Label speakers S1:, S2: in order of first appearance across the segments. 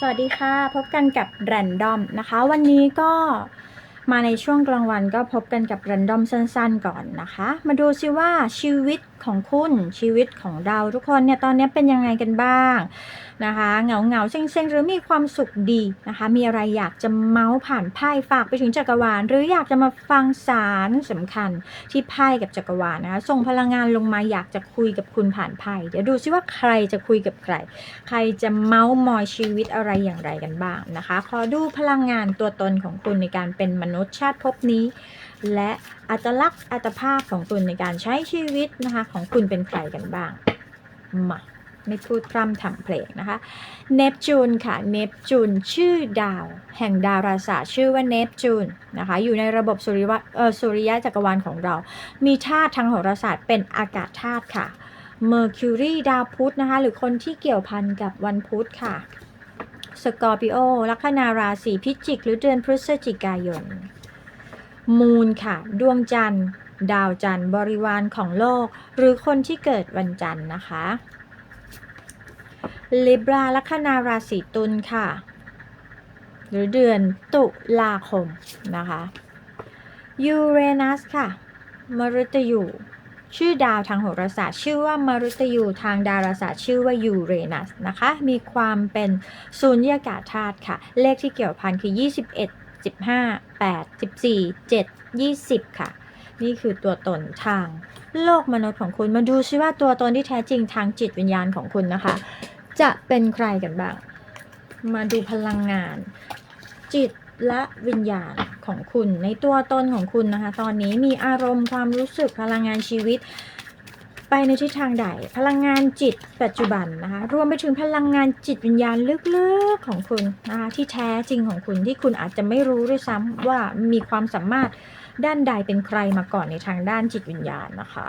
S1: สวัสดีค่ะ พบกันกับแรนดอมนะคะ วันนี้ก็มาในช่วงกลางวันก็พบกันกับแรนดอมสั้นๆก่อนนะคะ มาดูซิว่าชีวิตของคุณชีวิตของเราทุกคนเนี่ยตอนนี้เป็นยังไงกันบ้างนะคะเหงาเหงาๆเซ็งหรือมีความสุขดีนะคะ มีอะไรอยากจะเมาส์ผ่านไพ่ฝากไปถึงจักรวาล หรืออยากจะมาฟังสารสำคัญที่ไพ่กับจักรวาลนะคะส่งพลังงานลงมาอยากจะคุยกับคุณผ่านไพ่เดี๋ยวดูซิว่าใครจะคุยกับใคร ใครจะเมาส์มอยชีวิตอะไรอย่างไรกันบ้างนะคะ ขอดูพลังงานตัวตนของคุณในการเป็นมนุษย์ชาติภพนี้ และอัตลักษณ์อัตภาพของคุณในการใช้ชีวิตนะคะ ของคุณเป็นใครกันบ้างมาไม่พูดพร่ำทำเพลงนะคะ เนปจูนค่ะ เนปจูนชื่อดาว แห่งดาราศาสตร์ชื่อว่าเนปจูนนะคะ อยู่ในระบบสุริวะเออสุริยะจักรวาลของเรา มีธาตุทางโหราศาสตร์เป็นอากาศธาตุค่ะเมอร์คิวรีดาวพุธนะคะ หรือคนที่เกี่ยวพันกับวันพุธค่ะ สกอร์ปิโอลัคนาราศีพิจิก หรือเดือนพฤศจิกายน มูนค่ะ ดวงจันทร์ ดาวจันทร์ บริวารของโลก หรือคนที่เกิดวันจันทร์นะคะลิบราลัคนาราศีตุลค่ะ หรือเดือนตุลาคมนะคะยูเรนัสค่ะ มฤตยู ชื่อดาวทางโหราศาสตร์ชื่อว่ามฤตยูทางดาราศาสตร์ชื่อว่ายูเรนัสนะคะ มีความเป็นสูญญากาศธาตุค่ะ เลขที่เกี่ยวพันคือ 21 15 8 14 7 20 ค่ะ นี่คือตัวตนทางโลกมนุษย์ของคุณ มาดูซิว่าตัวตนที่แท้จริงทางจิตวิญญาณของคุณนะคะ จะเป็นใครกันบ้าง มาดูพลังงาน จิตและวิญญาณของคุณ ในตัวตนของคุณนะคะ ตอนนี้มีอารมณ์ความรู้สึกพลังงานชีวิต ไปในทิศทางใด พลังงานจิตปัจจุบันนะคะรวมไปถึงพลังงานจิตวิญญาณลึกๆของคุณนะคะที่แท้จริงของคุณที่คุณอาจจะไม่รู้ด้วยซ้ำว่ามีความสามารถด้านใดเป็นใครมาก่อนในทางด้านจิตวิญญาณนะคะ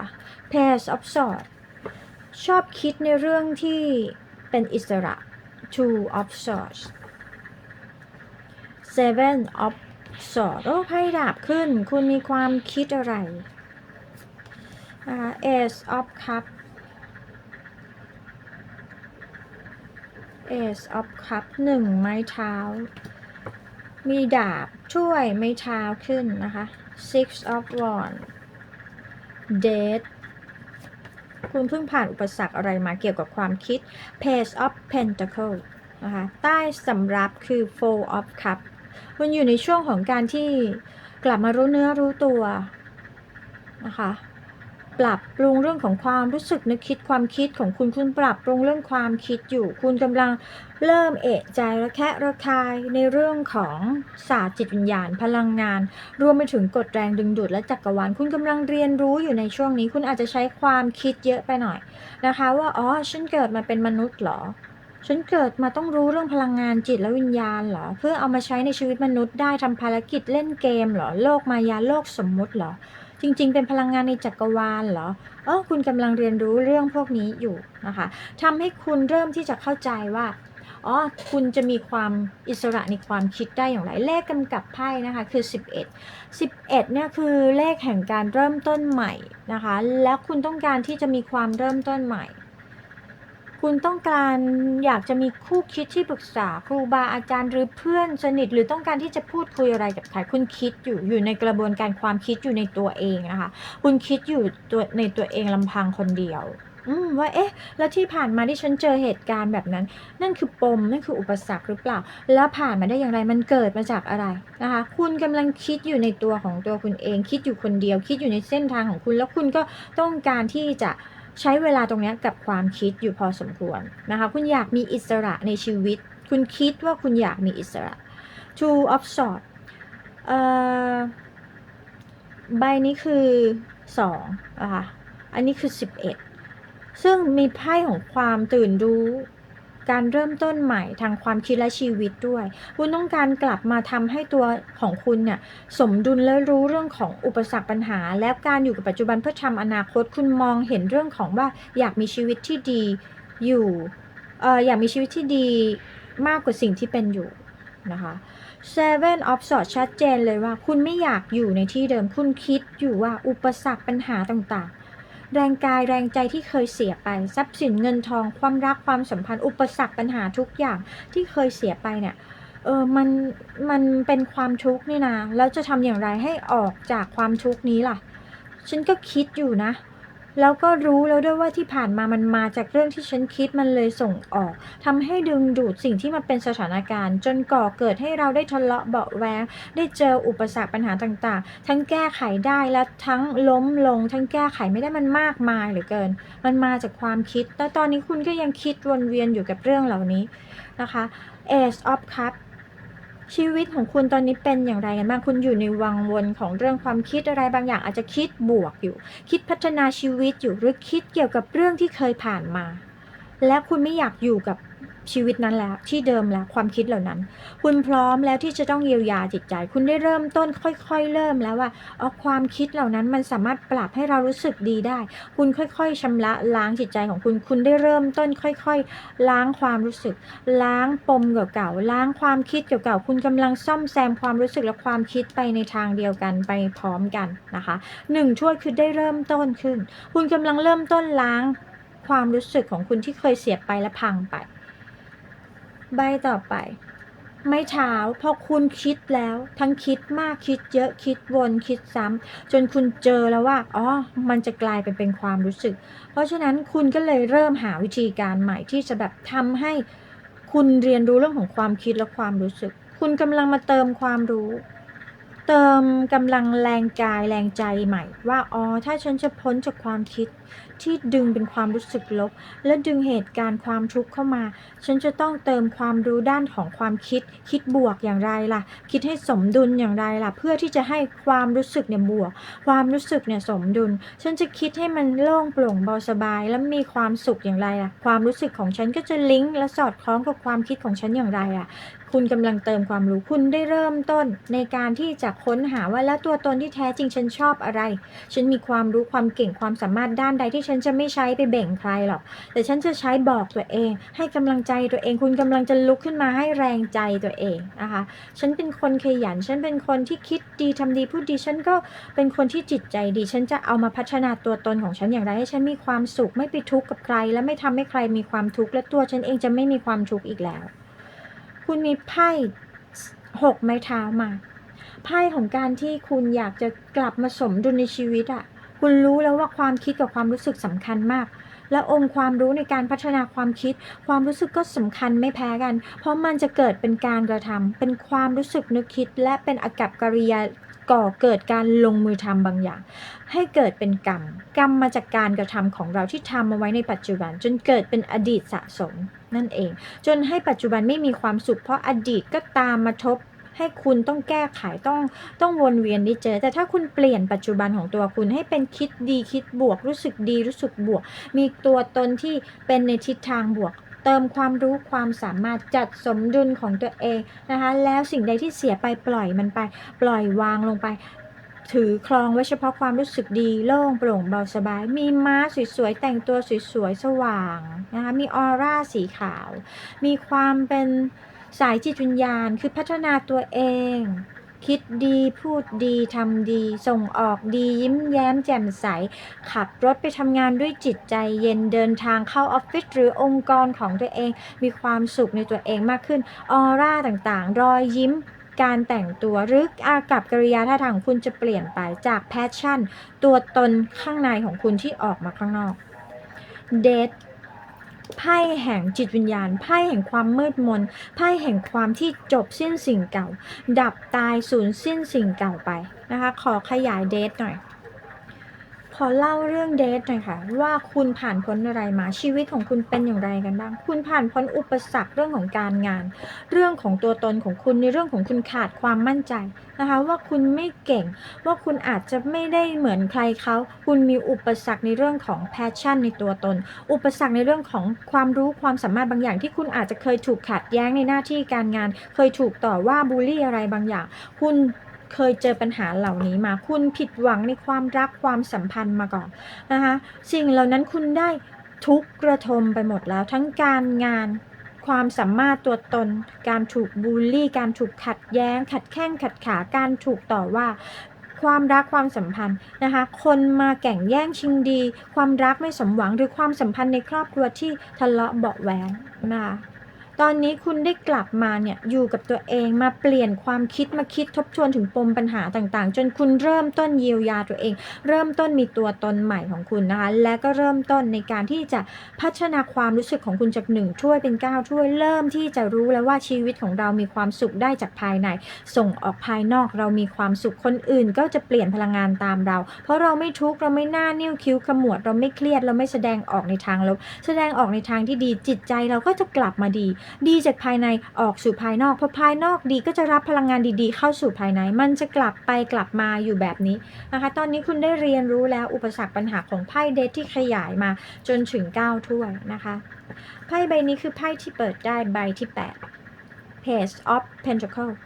S1: p a s of Swords ชอบคิดในเรื่องที่เป็นอิสระ Two of Swords Seven of Swords โอ้ไพ่ดาบขึ้น คุณมีความคิดอะไร นะคะ Ace of Cup Ace of Cup หนึ่งไม้เท้า มีดาบช่วยไม้เท้าขึ้นนะคะ Six of Wands Death คุณเพิ่งผ่านอุปสรรคอะไรมาเกี่ยวกับความคิด Page of Pentacle นะคะ ใต้สำรับคือ Four of Cup คุณอยู่ในช่วงของการที่กลับมารู้เนื้อรู้ตัวนะคะ ปรับปรุงเรื่องของความรู้สึกนึกคิดความคิดของคุณคุณปรับปรุงเรื่องความคิดอยู่ คุณกำลังเริ่มเอะใจระแคะระคายในเรื่องของศาสตร์จิตวิญญาณพลังงาน รวมไปถึงกฎแรงดึงดูดและจักรวาลคุณกำลังเรียนรู้อยู่ในช่วงนี้ คุณอาจจะใช้ความคิดเยอะไปหน่อยนะคะ ว่าอ๋อฉันเกิดมาเป็นมนุษย์เหรอฉันเกิดมาต้องรู้เรื่องพลังงานจิตและวิญญาณเหรอ เพื่อเอามาใช้ในชีวิตมนุษย์ได้ทำภารกิจเล่นเกมเหรอ โลกมายาโลกสมมุติเหรอ จริง ๆ เป็นพลังงานในจักรวาลเหรอเออคุณกำลังเรียนรู้เรื่องพวกนี้อยู่นะคะทำให้คุณเริ่มที่จะเข้าใจว่าอ๋อคุณจะมีความอิสระในความคิดได้อย่างไร เลขกำกับไพ่นะคะคือ 11 11เนี่ยคือเลขแห่งการเริ่มต้นใหม่นะคะ แล้วคุณต้องการที่จะมีความเริ่มต้นใหม่ คุณต้องการอยากจะมีคู่คิดที่ปรึกษาครูบาอาจารย์หรือเพื่อนสนิท หรือต้องการที่จะพูดคุยอะไรกับใครคุณคิดอยู่อยู่ในกระบวนการความคิดอยู่ในตัวเองนะคะ คุณคิดอยู่ตัวในตัวเองลำพังคนเดียวว่าเอ๊ะ แล้วที่ผ่านมาที่ฉันเจอเหตุการณ์แบบนั้น นั่นคือปม นั่นคืออุปสรรคหรือเปล่า แล้วผ่านมาได้อย่างไรมันเกิดมาจากอะไรนะคะ คุณกำลังคิดอยู่ในตัวของตัวคุณเอง คิดอยู่คนเดียว คิดอยู่ในเส้นทางของคุณ แล้วคุณก็ต้องการที่จะ ใช้เวลาตรงนี้กับความคิดอยู่พอสมควรนะคะ คุณอยากมีอิสระในชีวิต คุณคิดว่าคุณอยากมีอิสระ Two of Swords เอ่อใบนี้คือ2นะคะอันนี้คือ 11 ซึ่งมีไพ่ของความตื่นรู้ การเริ่มต้นใหม่ทางความคิดและชีวิตด้วย คุณต้องการกลับมาทำให้ตัวของคุณเนี่ยสมดุลและรู้เรื่องของอุปสรรคปัญหา และการอยู่กับปัจจุบันเพื่อทำอนาคตคุณมองเห็นเรื่องของว่าอยากมีชีวิตที่ดีอยู่เอออยากมีชีวิตที่ดีมากกว่าสิ่งที่เป็นอยู่นะคะ Seven of Swords ชัดเจนเลยว่า คุณไม่อยากอยู่ในที่เดิมคุณคิดอยู่ว่าอุปสรรคปัญหาต่างๆ แรงกายแรงใจที่เคยเสียไป ทรัพย์สินเงินทองความรักความสัมพันธ์อุปสรรคปัญหาทุกอย่างที่เคยเสียไปเนี่ยเออมันมันเป็นความทุกข์นี่นะแล้วจะทำอย่างไรให้ออกจากความทุกข์นี้ล่ะ ฉันก็คิดอยู่นะ แล้วก็รู้แล้วด้วยว่าที่ผ่านมามันมาจากเรื่องที่ฉันคิดมันเลยส่งออกทำให้ดึงดูดสิ่งที่มันเป็นสถานการณ์ จนก่อเกิดให้เราได้ทะเลาะเบาะแวงได้เจออุปสรรคปัญหาต่างๆ ทั้งแก้ไขได้และทั้งล้มลง ทั้งแก้ไขไม่ได้มันมากมายเหลือเกิน มันมาจากความคิดแล้วตอนนี้คุณก็ยังคิดวนเวียนอยู่กับเรื่องเหล่านี้นะคะ Ace of Cups ชีวิตของคุณตอนนี้เป็นอย่างไรกันบ้างคุณอยู่ในวังวนของเรื่องความคิดอะไรบางอย่างอาจจะคิดบวกอยู่ คิดพัฒนาชีวิตอยู่หรือคิดเกี่ยวกับเรื่องที่เคยผ่านมา และคุณไม่อยากอยู่กับ ชีวิตนั้นแล้วที่เดิมแล้วความคิดเหล่านั้น คุณพร้อมแล้วที่จะต้องเยียวยาจิตใจ คุณได้เริ่มต้นค่อย ๆ เริ่มแล้วว่าเอาความคิดเหล่านั้นมันสามารถปรับให้เรารู้สึกดีได้ คุณค่อย ๆชำระล้างจิตใจของคุณ คุณได้เริ่มต้นค่อย ๆ ล้างความรู้สึก ล้างปมเก่าๆล้างความคิดเก่าๆคุณกำลังซ่อมแซมความรู้สึกและความคิดไปในทางเดียวกันไปพร้อมกันนะคะหนึ่งช่วยคือได้เริ่มต้นขึ้น คุณกำลังเริ่มต้นล้างความรู้สึกของคุณที่เคยเสียไปและพังไป ใบต่อไป ไม่เช้าพอคุณคิดแล้ว ทั้งคิดมากคิดเยอะคิดวนคิดซ้ำจนคุณเจอแล้วว่าอ๋อมันจะกลายเป็นเป็นความรู้สึก เพราะฉะนั้นคุณก็เลยเริ่มหาวิธีการใหม่ที่จะแบบทำให้คุณเรียนรู้เรื่องของความคิดและความรู้สึก คุณกำลังมาเติมความรู้ เติมกำลังแรงกายแรงใจใหม่ ว่าอ๋อถ้าฉันจะพ้นจากความคิดที่ดึงเป็นความรู้สึกลบ และดึงเหตุการณ์ความทุกข์เข้ามา ฉันจะต้องเติมความรู้ด้านของความคิด คิดบวกอย่างไรล่ะ คิดให้สมดุลอย่างไรล่ะ เพื่อที่จะให้ความรู้สึกเนี่ยบวก ความรู้สึกเนี่ยสมดุล ฉันจะคิดให้มันโล่งโปร่งเบาสบาย และมีความสุขอย่างไรล่ะ ความรู้สึกของฉันก็จะลิงก์และสอดคล้องกับความคิดของฉันอย่างไรอะคุณกำลังเติมความรู้คุณได้เริ่มต้นในการที่จะค้นหาว่าแล้วตัวตนที่แท้จริงฉันชอบอะไร ฉันมีความรู้ความเก่งความสามารถด้านใดที่ฉันจะไม่ใช้ไปแบ่งใครหรอก แต่ฉันจะใช้บอกตัวเอง ให้กำลังใจตัวเอง คุณกำลังจะลุกขึ้นมาให้แรงใจตัวเองนะคะฉันเป็นคนขยัน ฉันเป็นคนที่คิดดีทำดีพูดดีฉันก็เป็นคนที่จิตใจดี ฉันจะเอามาพัฒนาตัวตนของฉันอย่างไรให้ฉันมีความสุขไม่ไปทุกข์กับใคร และไม่ทำให้ใครมีความทุกข์และตัวฉันเองจะไม่มีความทุกข์อีกแล้ว คุณมีไพ่หกไม้เท้ามาไพ่ของการที่คุณอยากจะกลับมาสมดุลในชีวิตอะ่ะ คุณรู้แล้วว่าความคิดกับความรู้สึกสำคัญมาก และองค์ความรู้ในการพัฒนาความคิด ความรู้สึกก็สำคัญไม่แพ้กัน เพราะมันจะเกิดเป็นการกระทำเป็นความรู้สึกนึกคิด และเป็นอากับกิริยา ก่อเกิดการลงมือทำบางอย่าง ให้เกิดเป็นกรรม กรรมมาจากการกระทำของเราที่ทำมาไว้ในปัจจุบัน จนเกิดเป็นอดีตสะสมนั่นเอง จนให้ปัจจุบันไม่มีความสุขเพราะอดีตก็ตามมาทบให้คุณต้องแก้ไขต้องต้องวนเวียนได้เจอ แต่ถ้าคุณเปลี่ยนปัจจุบันของตัวคุณให้เป็นคิดดีคิดบวก รู้สึกดีรู้สึกบวก มีตัวตนที่เป็นในทิศทางบวก เติมความรู้ความสามารถจัดสมดุลของตัวเองนะคะ แล้วสิ่งใดที่เสียไปปล่อยมันไป ปล่อยวางลงไป ถือครองไว้เฉพาะความรู้สึกดีโล่งโปร่งเบาสบาย มีม้าสวยๆแต่งตัวสวยๆสว่างนะคะมีออร่าสีขาว มีความเป็นสายจิตวิญญาณคือพัฒนาตัวเอง คิดดีพูดดีทำดี ส่งออกดียิ้มแย้มแจ่มใส ขับรถไปทำงานด้วยจิตใจเย็นเดินทางเข้าออฟฟิศหรือองค์กรของตัวเอง มีความสุขในตัวเองมากขึ้น ออร่าต่างๆ รอยยิ้มการแต่งตัวหรืออากับกริยาท่าทางของคุณจะเปลี่ยนไปจากแพชชั่น ตัวตนข้างในของคุณที่ออกมาข้างนอกเดท ไพ่แห่งจิตวิญญาณ ไพ่แห่งความมืดมน ไพ่แห่งความที่จบสิ้นสิ่งเก่า ดับตายสูญสิ้นสิ่งเก่าไปนะคะ ขอขยายเดทหน่อย ขอเล่าเรื่องเดทหน่อยค่ะ ว่าคุณผ่านพ้นอะไรมาชีวิตของคุณเป็นอย่างไรกันบ้าง คุณผ่านพ้นอุปสรรคเรื่องของการงาน เรื่องของตัวตนของคุณในเรื่องของคุณขาดความมั่นใจนะคะ ว่าคุณไม่เก่ง ว่าคุณอาจจะไม่ได้เหมือนใครเขาคุณมีอุปสรรคในเรื่องของแพชชั่นในตัวตน อุปสรรคในเรื่องของความรู้ความสามารถบางอย่างที่คุณอาจจะเคยถูกขัดแย้งในหน้าที่การงาน เคยถูกต่อว่าบูลลี่อะไรบางอย่าง คุณ เคยเจอปัญหาเหล่านี้มา คุณผิดหวังในความรักความสัมพันธ์มาก่อนนะคะสิ่งเหล่านั้นคุณได้ทุกกระทมไปหมดแล้ว ทั้งการงานความสามารถตัวตน การถูกบูลลี่ การถูกขัดแย้ง ขัดแข้งขัดขา การถูกต่อว่าความรักความสัมพันธ์นะคะ คนมาแก่งแย่งชิงดี ความรักไม่สมหวังหรือความสัมพันธ์ในครอบครัวที่ทะเลาะเบาะแหวงนะคะ ตอนนี้คุณได้กลับมาเนี่ยอยู่กับตัวเองมาเปลี่ยนความคิดมาคิดทบทวนถึงปมปัญหาต่างๆ จนคุณเริ่มต้นเยียวยาตัวเอง เริ่มต้นมีตัวตนใหม่ของคุณนะคะ และก็เริ่มต้นในการที่จะพัฒนาความรู้สึกของคุณจากหนึ่งถ้วยเป็นเก้าถ้วยเริ่มที่จะรู้แล้วว่าชีวิตของเรามีความสุขได้จากภายใน ส่งออกภายนอกเรามีความสุขคนอื่น ก็จะเปลี่ยนพลังงานตามเรา เพราะเราไม่ทุกข์เราไม่หน้านิ้วคิ้วขมวด เราไม่เครียดเราไม่แสดงออกในทางลบแสดงออกในทางที่ดีจิตใจเราก็จะกลับมาดีดีจากภายในออกสู่ภายนอกพอภายนอกดีก็จะรับพลังงานดีๆ เข้าสู่ภายใน มันจะกลับไปกลับมาอยู่แบบนี้นะคะ ตอนนี้คุณได้เรียนรู้แล้วอุปสรรคปัญหาของไพ่เดทที่ขยายมาจนถึง9ถ้วยนะคะไพ่ใบนี้คือไพ่ที่เปิดได้ใบที่8 Page of pentacles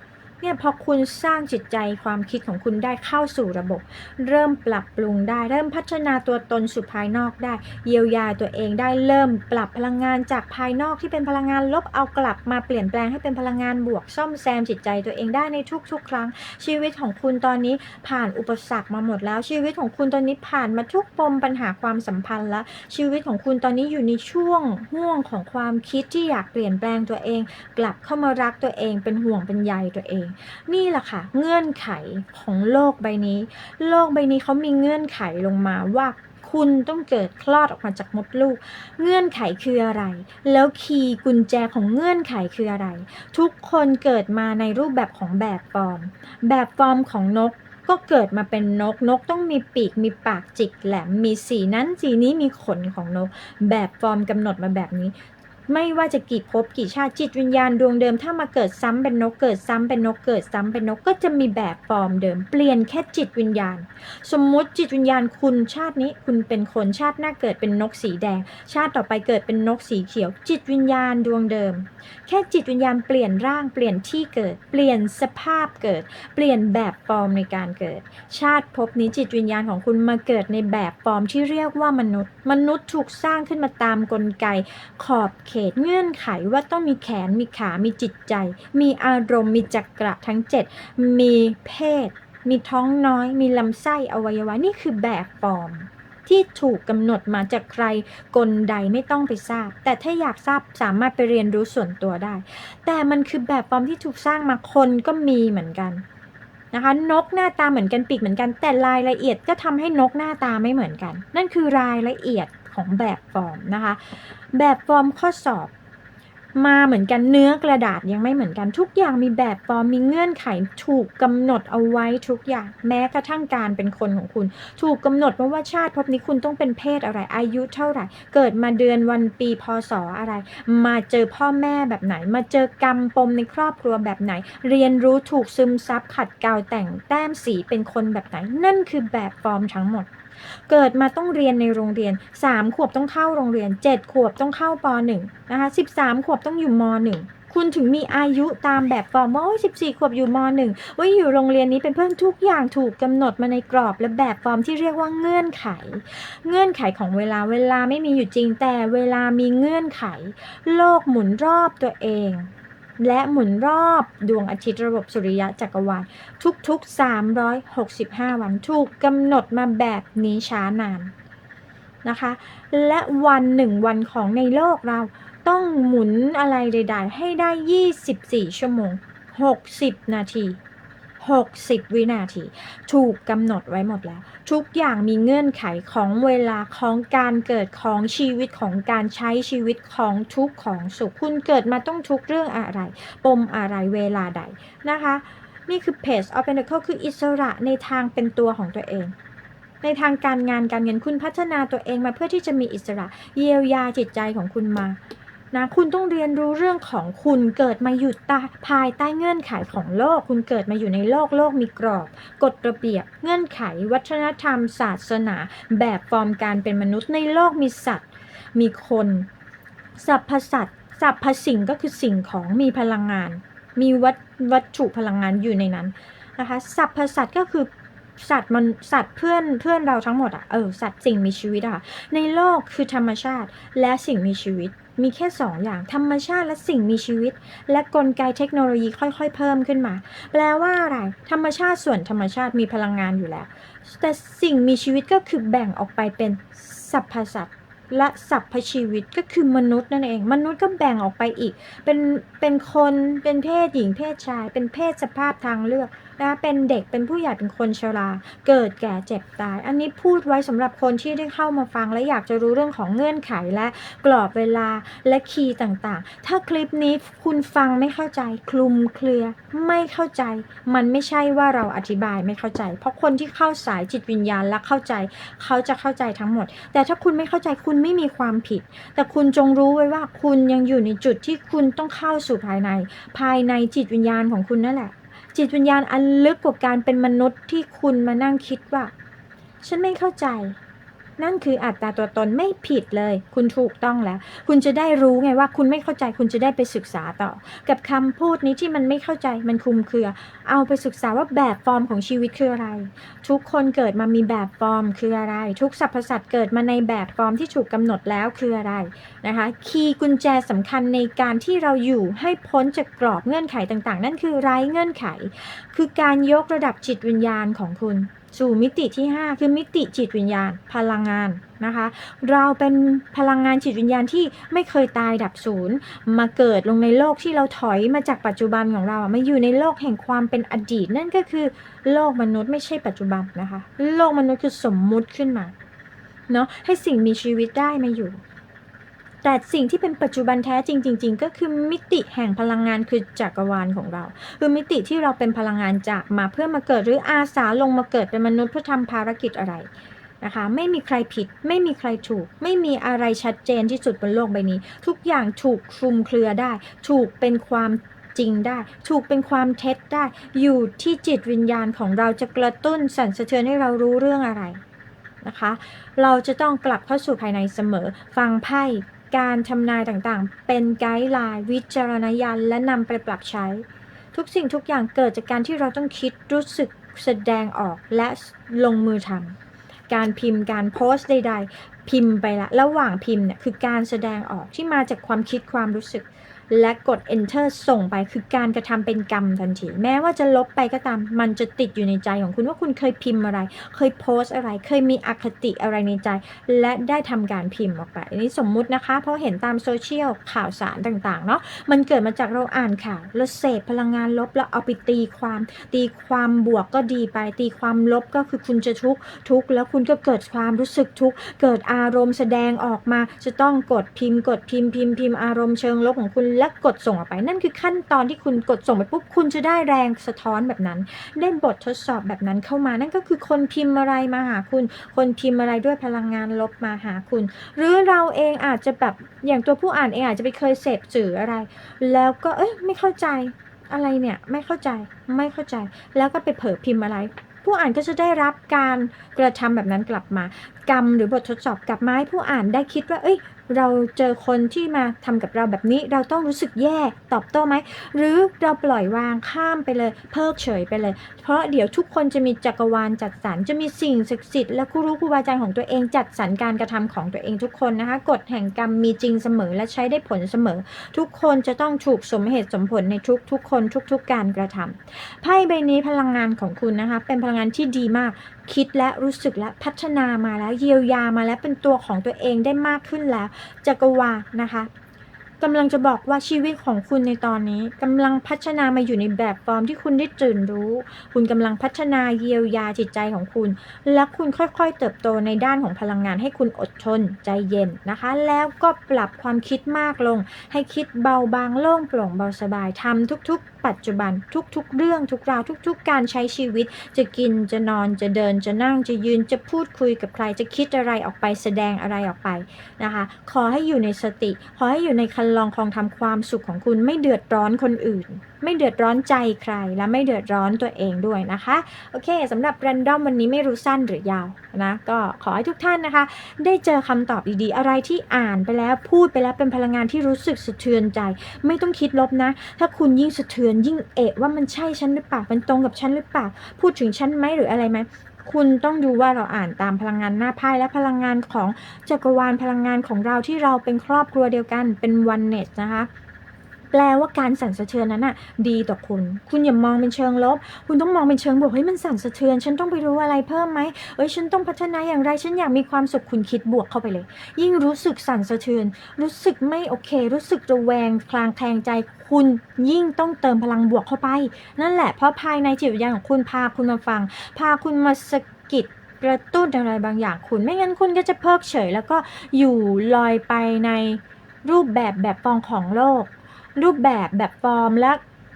S1: เนี่ยพอคุณสร้างจิตใจความคิดของคุณได้เข้าสู่ระบบ เริ่มปรับปรุงได้ เริ่มพัฒนาตัวตนสู่ภายนอกได้ เยียวยาตัวเองได้เริ่มปรับพลังงานจากภายนอกที่เป็นพลังงานลบเอากลับมาเปลี่ยนแปลงให้เป็นพลังงานบวก ซ่อมแซมจิตใจตัวเองได้ในทุกๆ ครั้ง ชีวิตของคุณตอนนี้ผ่านอุปสรรคมาหมดแล้ว ชีวิตของคุณตอนนี้ผ่านมาทุกปมปัญหาความสัมพันธ์แล้วชีวิตของคุณตอนนี้อยู่ในช่วงห่วงของความคิดที่อยากเปลี่ยนแปลงตัวเอง กลับเข้ามารักตัวเองเป็นห่วงเป็นใยตัวเองนี่แหละค่ะ เงื่อนไขของโลกใบนี้ โลกใบนี้เขามีเงื่อนไขลงมาว่าคุณต้องเกิดคลอดออกมาจากมดลูก เงื่อนไขคืออะไร แล้วคีย์กุญแจของเงื่อนไขคืออะไร ทุกคนเกิดมาในรูปแบบของแบบฟอร์ม แบบฟอร์มของนกก็เกิดมาเป็นนกนกต้องมีปีกมีปากจิกแหลมมีสีนั้นสีนี้มีขนของนก แบบฟอร์มกำหนดมาแบบนี้ ไม่ว่าจะกี่ภพกี่ชาติจิตวิญญาณดวงเดิม ถ้ามาเกิดซ้ำเป็นนกเกิดซ้ำเป็นนกเกิดซ้ำเป็นนกก็จะมีแบบฟอร์มเดิม เปลี่ยนแค่จิตวิญญาณ สมมุติจิตวิญญาณคุณชาตินี้คุณเป็นคนชาติหน้าเกิดเป็นนกสีแดง ชาติต่อไปเกิดเป็นนกสีเขียว จิตวิญญาณดวงเดิม แค่จิตวิญญาณเปลี่ยนร่างเปลี่ยนที่เกิด เปลี่ยนสภาพเกิด เปลี่ยนแบบฟอร์มในการเกิด ชาติภพนี้จิตวิญญาณของคุณมาเกิดในแบบฟอร์มที่เรียกว่ามนุษย์ มนุษย์ถูกสร้างขึ้นมาตามกลไกขอบเขตเงื่อนไขว่าต้องมีแขนมีขา มีจิตใจ มีอารมณ์ มีจักระทั้ง 7 มีเพศ มีท้องน้อย มีลำไส้อวัยวะนี่คือแบบฟอร์ม ที่ถูกกำหนดมาจากใครกลใดไม่ต้องไปทราบ แต่ถ้าอยากทราบสามารถไปเรียนรู้ส่วนตัวได้ แต่มันคือแบบฟอร์มที่ถูกสร้างมาคนก็มีเหมือนกันนะคะนกหน้าตาเหมือนกันปีกเหมือนกัน แต่รายละเอียดก็ทำให้นกหน้าตาไม่เหมือนกัน นั่นคือรายละเอียด ของแบบฟอร์มนะคะ แบบฟอร์มข้อสอบมาเหมือนกันเนื้อกระดาษยังไม่เหมือนกันทุกอย่างมีแบบฟอร์มมีเงื่อนไขถูกกำหนดเอาไว้ทุกอย่างแม้กระทั่งการเป็นคนของคุณ ถูกกำหนดมาว่าชาติภพนี้คุณต้องเป็นเพศอะไร อายุเท่าไหร่ เกิดมาเดือนวันปีพศอะไร มาเจอพ่อแม่แบบไหน มาเจอกรรมปมในครอบครัวแบบไหน เรียนรู้ถูกซึมซับขัดเกลาแต่งแต้มสีเป็นคนแบบไหน นั่นคือแบบฟอร์มทั้งหมด เกิดมาต้องเรียนในโรงเรียน 3 ขวบต้องเข้าโรงเรียน 7 ขวบต้องเข้าป .1 นะคะ13 ขวบต้องอยู่ม .1 คุณถึงมีอายุตามแบบฟอร์มว่าโอ้ย14ขวบอยู่ม .1 ว่าอยู่โรงเรียนนี้เป็นเพื่อนทุกอย่างถูกกำหนดมาในกรอบและแบบฟอร์มที่เรียกว่าเงื่อนไข เงื่อนไขของเวลาเวลาไม่มีอยู่จริงแต่เวลามีเงื่อนไข โลกหมุนรอบตัวเอง และหมุนรอบดวงอาทิตย์ระบบสุริยะจักรวาลทุกๆ 365 วันถูกกำหนดมาแบบนี้ช้านานนะคะ และวันหนึ่งวันของในโลกเราต้องหมุนอะไรใดๆให้ได้ 24 ชั่วโมง 60 นาที 60 วินาที ถูกกำหนดไว้หมดแล้ว ทุกอย่างมีเงื่อนไขของเวลาของการเกิดของชีวิตของการใช้ชีวิตของทุกของสุข คุณเกิดมาต้องทุกเรื่องอะไร ปมอะไรเวลาใดนะคะ นี่คือ Page of Pentacle คืออิสระในทางเป็นตัวของตัวเองในทางการงานการเงินคุณพัฒนาตัวเองมาเพื่อที่จะมีอิสระ เยียวยาจิตใจของคุณมา นะคุณต้องเรียนรู้เรื่องของคุณเกิดมาอยู่ใต้ภายใต้เงื่อนไขของโลก คุณเกิดมาอยู่ในโลกโลกมีกรอบ กฎระเบียบ เงื่อนไข วัฒนธรรม ศาสนา แบบฟอร์มการเป็นมนุษย์ในโลกมีสัตว์ มีคนสรรพสัตว์สรรพสิ่งก็คือสิ่งของมีพลังงาน มีวัตวัตถุพลังงานอยู่ในนั้นนะคะสรรพสัตว์ก็คือสัตว์มันสัตว์เพื่อนเพื่อนเราทั้งหมดอะเออสัตว์สิ่งมีชีวิตอะในโลกคือธรรมชาติและสิ่งมีชีวิต มีแค่สองอย่างธรรมชาติและสิ่งมีชีวิต และกลไกเทคโนโลยีค่อยๆ เพิ่มขึ้นมา แปลว่าอะไรธรรมชาติส่วนธรรมชาติมีพลังงานอยู่แล้ว แต่สิ่งมีชีวิตก็คือแบ่งออกไปเป็นสรรพสัตว์และสรรพชีวิตก็คือมนุษย์นั่นเอง มนุษย์ก็แบ่งออกไปอีก เป็นเป็นคนเป็นเพศหญิงเพศชาย เป็นเพศสภาพทางเลือก นะเป็นเด็กเป็นผู้ใหญ่เป็นคนชรา เกิดแก่เจ็บตาย อันนี้พูดไว้สำหรับคนที่ได้เข้ามาฟัง และอยากจะรู้เรื่องของเงื่อนไขและกรอบเวลาและคีย์ต่างๆ ถ้าคลิปนี้คุณฟังไม่เข้าใจ คลุมเครือไม่เข้าใจ มันไม่ใช่ว่าเราอธิบายไม่เข้าใจ เพราะคนที่เข้าสายจิตวิญญาณและเข้าใจ เขาจะเข้าใจทั้งหมด แต่ถ้าคุณไม่เข้าใจคุณไม่มีความผิด แต่คุณจงรู้ไว้ว่าคุณยังอยู่ในจุดที่คุณต้องเข้าสู่ภายใน ภายในจิตวิญญาณของคุณนั่นแหละ จิตวิญญาณอันลึกกว่าการเป็นมนุษย์ที่คุณมานั่งคิดว่า ฉันไม่เข้าใจ นั่นคืออัตตาตัวตนไม่ผิดเลย คุณถูกต้องแล้ว คุณจะได้รู้ไงว่าคุณไม่เข้าใจคุณจะได้ไปศึกษาต่อ กับคำพูดนี้ที่มันไม่เข้าใจมันคุมเครือ เอาไปศึกษาว่าแบบฟอร์มของชีวิตคืออะไร ทุกคนเกิดมามีแบบฟอร์มคืออะไร ทุกสรรพสัตว์เกิดมาในแบบฟอร์มที่ถูกกำหนดแล้วคืออะไรนะคะคีย์กุญแจสำคัญในการที่เราอยู่ให้พ้นจากกรอบเงื่อนไขต่างๆ นั่นคือไร้เงื่อนไข คือการยกระดับจิตวิญญาณของคุณ สู่มิติที่ 5 คือมิติจิตวิญญาณพลังงานนะคะ เราเป็นพลังงานจิตวิญญาณที่ไม่เคยตายดับศูนย์มาเกิดลงในโลกที่เราถอยมาจากปัจจุบันของเราอะมาอยู่ในโลกแห่งความเป็นอดีต นั่นก็คือโลกมนุษย์ไม่ใช่ปัจจุบันนะคะ โลกมนุษย์คือสมมุติขึ้นมาเนาะให้สิ่งมีชีวิตได้มาอยู่ แต่สิ่งที่เป็นปัจจุบันแท้จริงจริงๆ ก็คือมิติแห่งพลังงานคือจักรวาลของเรา คือมิติที่เราเป็นพลังงานจากมาเพื่อมาเกิดหรืออาสาลงมาเกิดเป็นมนุษย์เพื่อทำภารกิจอะไรนะคะไม่มีใครผิดไม่มีใครถูก ไม่มีอะไรชัดเจนที่สุดบนโลกใบนี้ ทุกอย่างถูกคลุมเครือได้ ถูกเป็นความจริงได้ ถูกเป็นความเท็จได้ อยู่ที่จิตวิญญาณของเราจะกระตุ้นสั่นสะเทือนให้เรารู้เรื่องอะไรนะคะ เราจะต้องกลับเข้าสู่ภายในเสมอ ฟังไพ่ การทำนายต่างๆ เป็นไกด์ไลน์วิจารณญาณและนำไปปรับใช้ ทุกสิ่งทุกอย่างเกิดจากการที่เราต้องคิดรู้สึกแสดงออกและลงมือทำการพิมพ์การโพสต์ใด ๆ พิมพ์ไปละ ระหว่างพิมพ์เนี่ยคือการแสดงออกที่มาจากความคิดความรู้สึก และกด enter ส่งไปคือการกระทำเป็นกรรมทันที แม้ว่าจะลบไปก็ตาม มันจะติดอยู่ในใจของคุณว่าคุณเคยพิมพ์อะไร เคยโพสต์อะไร เคยมีอคติอะไรในใจ และได้ทำการพิมพ์ออกไปอันนี้สมมุตินะคะ เพราะเห็นตามโซเชียลข่าวสารต่างๆเนาะมันเกิดมาจากเราอ่านข่าวแล้วเสพพลังงานลบแล้วเอาไปตีความ ตีความบวกก็ดีไป ตีความลบก็คือคุณจะทุกข์ทุกข์แล้วคุณก็เกิดความรู้สึกทุกข์เกิดอารมณ์แสดงออกมา จะต้องกดพิมพ์ กดพิมพ์พิมพ์พิมพ์อารมณ์เชิงลบของคุณและกดส่งออกไป นั่นคือขั้นตอนที่คุณกดส่งไปปุ๊บคุณจะได้แรงสะท้อนแบบนั้น ได้บททดสอบแบบนั้นเข้ามานั่นก็คือคนพิมพ์อะไรมาหาคุณ คนพิมพ์อะไรด้วยพลังงานลบมาหาคุณ หรือเราเองอาจจะแบบอย่างตัวผู้อ่านเองอาจจะไปเคยเสพสื่ออะไร แล้วก็เอ้ยไม่เข้าใจอะไรเนี่ยไม่เข้าใจไม่เข้าใจ แล้วก็ไปเผลอพิมพ์อะไรผู้อ่านก็จะได้รับการกระทำแบบนั้นกลับมา กรรมหรือบททดสอบกลับมาให้ผู้อ่านได้คิดว่า เอ้ย เราเจอคนที่มาทำกับเราแบบนี้เราต้องรู้สึกแย่ตอบโต้ไหม หรือเราปล่อยวางข้ามไปเลย เพิกเฉยไปเลย เพราะเดี๋ยวทุกคนจะมีจักรวาลจัดสรรจะมีสิ่งศักดิ์สิทธิ์และครูรู้ครูบาอาจารย์ของตัวเองจัดสรรการกระทำของตัวเองทุกคนนะคะกฎแห่งกรรมมีจริงเสมอและใช้ได้ผลเสมอ ทุกคนจะต้องถูกสมเหตุสมผลในทุกทุกๆคนทุกๆการกระทำไพ่ใบนี้พลังงานของคุณนะคะเป็นพลังงานที่ดีมาก คิดและรู้สึกและพัฒนามาแล้วเยียวยามาแล้วเป็นตัวของตัวเองได้มากขึ้นแล้วจักรวาลนะคะกำลังจะบอกว่าชีวิตของคุณในตอนนี้กำลังพัฒนามาอยู่ในแบบฟอร์มที่คุณได้ตื่นรู้ คุณกำลังพัฒนาเยียวยาจิตใจของคุณ และคุณค่อยๆ เติบโตในด้านของพลังงานให้คุณอดทนใจเย็นนะคะ แล้วก็ปรับความคิดมากลง ให้คิดเบาบางโล่งโปร่งเบาสบายทำทุกๆ ปัจจุบันทุกๆ เรื่องทุกราวทุก ๆ การใช้ชีวิต จะกินจะนอนจะเดินจะนั่งจะยืนจะพูดคุยกับใครจะคิดอะไรออกไปแสดงอะไรออกไปนะคะ ขอให้อยู่ในสติ ขอให้อยู่ในคันลองคองทำความสุขของคุณไม่เดือดร้อนคนอื่น ไม่เดือดร้อนใจใครและไม่เดือดร้อนตัวเองด้วยนะคะโอเคสำหรับ r รนดอมวันนี้ไม่รู้สั้นหรือยาวนะก็ขอให้ทุกท่านนะคะ ได้เจอคำตอบดีๆอะไรที่อ่านไปแล้วพูดไปแล้วเป็นพลังงานที่รู้สึกสะเทือนใจ ไม่ต้องคิดลบนะ ถ้าคุณยิ่งสะเทือนยิ่งเอะว่ามันใช่ฉันหรือเปล่า มันตรงกับฉันหรือเปล่า พูดถึงฉันไหมหรืออะไรไหมคุณต้องดูว่าเราอ่านตามพลังงานหน้าไพ่และพลังงานของจักรวาลพลังงานของเราที่เราเป็นครอบครัวเดียวกันเป็นวันเน็ตนะคะ แปลว่าการสั่นสะเทือนนั้นน่ะดีต่อคุณ คุณอย่ามองเป็นเชิงลบ คุณต้องมองเป็นเชิงบวกเฮ้ยมันสั่นสะเทือน ฉันต้องไปรู้อะไรเพิ่มไหมเอ้ยฉันต้องพัฒนาอย่างไรฉันอยากมีความสุขคุณคิดบวกเข้าไปเลย ยิ่งรู้สึกสั่นสะเทือน รู้สึกไม่โอเค รู้สึกระแวงคลางแคลงใจ คุณยิ่งต้องเติมพลังบวกเข้าไป นั่นแหละเพราะภายในจิตวิญญาณของคุณพาคุณมาฟัง พาคุณมาสะกิดกระตุ้นอะไรบางอย่างคุณ ไม่งั้นคุณก็จะเพิกเฉย แล้วก็อยู่ลอยไปในรูปแบบแบบฟองของโลก รูปแบบแบบฟอร์มและ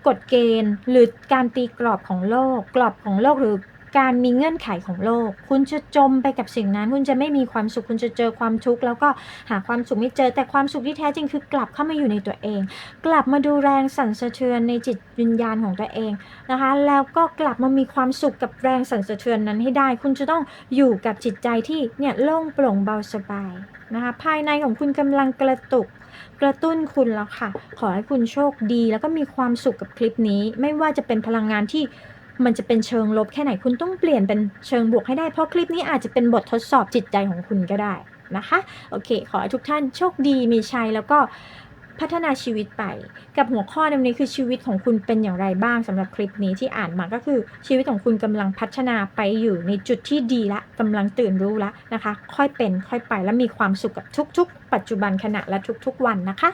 S1: กฎเกณฑ์ หรือการตีกรอบของโลก กรอบของโลกหรือการมีเงื่อนไขของโลก คุณจะจมไปกับสิ่งนั้น คุณจะไม่มีความสุข คุณจะเจอความทุกข์ แล้วก็หาความสุขไม่เจอ แต่ความสุขที่แท้จริงคือกลับเข้ามาอยู่ในตัวเอง กลับมาดูแรงสั่นสะเทือนในจิตวิญญาณของตัวเองนะคะ แล้วก็กลับมามีความสุขกับแรงสั่นสะเทือนนั้นให้ได้ คุณจะต้องอยู่กับจิตใจที่เนี่ยโล่งโปร่งเบาสบายนะคะ ภายในของคุณกำลังกระตุก กระตุ้นคุณแล้วค่ะ ขอให้คุณโชคดี แล้วก็มีความสุขกับคลิปนี้ ไม่ว่าจะเป็นพลังงานที่มันจะเป็นเชิงลบแค่ไหนคุณต้องเปลี่ยนเป็นเชิงบวกให้ได้ เพราะคลิปนี้อาจจะเป็นบททดสอบจิตใจของคุณก็ได้นะคะ โอเค ขอให้ทุกท่านโชคดีมีชัยแล้วก็ พัฒนาชีวิตไป กับหัวข้อในวันนี้คือชีวิตของคุณเป็นอย่างไรบ้างสำหรับคลิปนี้ที่อ่านมาก็คือชีวิตของคุณกำลังพัฒนาไปอยู่ในจุดที่ดีละกำลังตื่นรู้ละนะคะ ค่อยเป็นค่อยไปและมีความสุขกับทุก ๆ ปัจจุบันขณะและทุก ๆ วันนะคะ